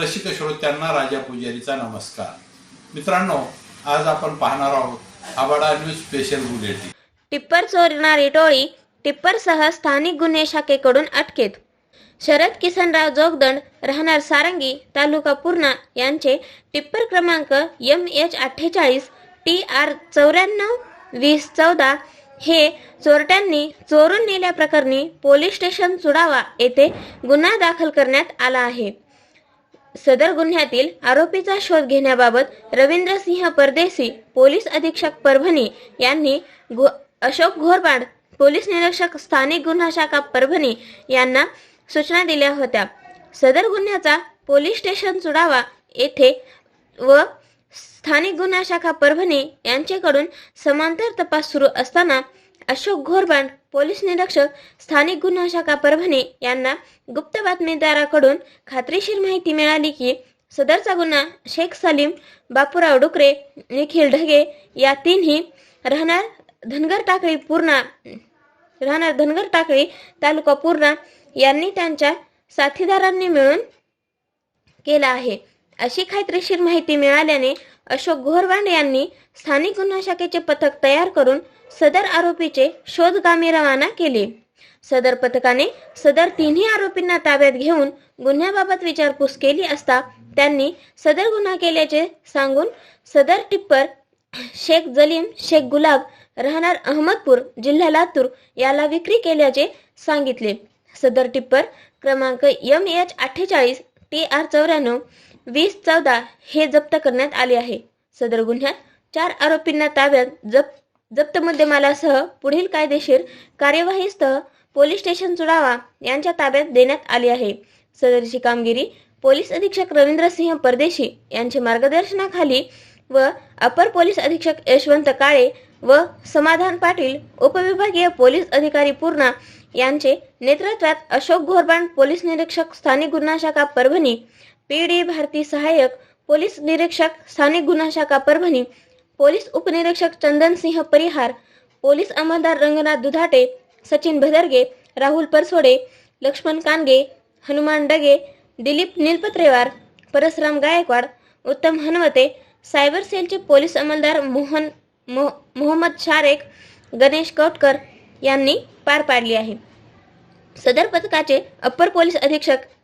रसिक श्रोत्यांना राजा पुजारीचा नमस्कार. मित्रांनो आज आपण पाहणार आहोत आबाडा न्यूज स्पेशल बुलेटिन. टिप्पर चोरणारी टोळी टिप्परसह स्थानिक गुन्हे शाखेकडून अटकेत. शरद किसनराव जोगदंड राहणार सारंगी तालुका पूर्णा यांचे टिप्पर क्रमांक एम एच अठ्ठेचाळीस टी आर चौऱ्याण्णव वीस चौदा हे चोरट्यांनी चोरून नेल्याप्रकरणी पोलीस स्टेशन चुडावा येथे गुन्हा दाखल करण्यात आला आहे. सदर गुन्ह्यातील आरोपीचा शोध घेण्याबाबत रवींद्रसिंह परदेशी पोलीस अधीक्षक परभणी यांनी घो- अशोक घोरबाड पोलीस निरीक्षक स्थानिक गुन्हा शाखा परभणी यांना सूचना दिल्या होत्या. सदर गुन्ह्याचा पोलीस स्टेशन चुडावा येथे व स्थानिक गुन्हा शाखा परभणी यांच्याकडून समांतर तपास सुरू असताना अशोक घोरबांड पोलीस निरीक्षक स्थानिक गुन्हा शाखा परभणी यांना गुप्त बातमीदाराकडून खात्रीशीर माहिती मिळाली की सदरचा गुन्हा शेख सलीम बापूराव डुकरे निखिल ढगे या तीनही राहणार धनगर टाकळी पूर्णा राहणार धनगर टाकळी तालुका पूर्णा यांनी त्यांच्या साथीदारांनी मिळून केला आहे. अशी खात्रीशीर माहिती मिळाल्याने अशोक घोरवांड यांनी स्थानिक गुन्हा शाखेचे पथक तयार करून सदर आरोपीचे शोधगामी रवाना केले. सदर पथकाने सदर तिन्ही आरोपींना ताब्यात घेऊन गुन्ह्याबाबत विचारपूस केली असता त्यांनी सदर गुन्हा केल्याचे सांगून सदर टिप्पर शेख जलीम शेख गुलाब राहणार अहमदपूर जिल्हा लातूर याला विक्री केल्याचे सांगितले. सदर टिप्पर क्रमांक एम एच अठ्ठेचाळीस टी आर चौऱ्याण्णव वीस चौदा हे जप्त करण्यात आले आहे. सदर गुन्ह्यात चार आरोपींना ताब्यात जप जप्त मुद्देमालासह पुढील कायदेशीर कार्यवाहीसह पोलीस स्टेशन चुडावा यांच्या ताब्यात देण्यात आली आहे. सदरची कामगिरी पोलीस अधीक्षक रवींद्र सिंह परदेशी यांच्या मार्गदर्शनाखाली व अपर पोलीस अधीक्षक यशवंत काळे व समाधान पाटील उपविभागीय पोलीस अधिकारी पूर्णा यांचे नेतृत्वात अशोक घोरबाण पोलीस निरीक्षक स्थानिक गुन्हा शाखा परभणी पी डी भारती सहाय्यक पोलीस निरीक्षक स्थानिक गुन्हा शाखा परभणी पोलीस उपनिरीक्षक चंदन सिंह परिहार पोलीस अंमलदार रंगनाथ दुधाटे सचिन भदरगे राहुल परसोडे लक्ष्मण कानगे हनुमान डगे दिलीप निलपत्रेवार परसराम गायकवाड उत्तम हनवते सायबर सेलचे पोलीस अंमलदार मोहन मोहम्मद शारेख गणेश कौटकर यांनी पार पाडली आहे. सदर पथकाचे अप्पर पोलीस अधीक्षक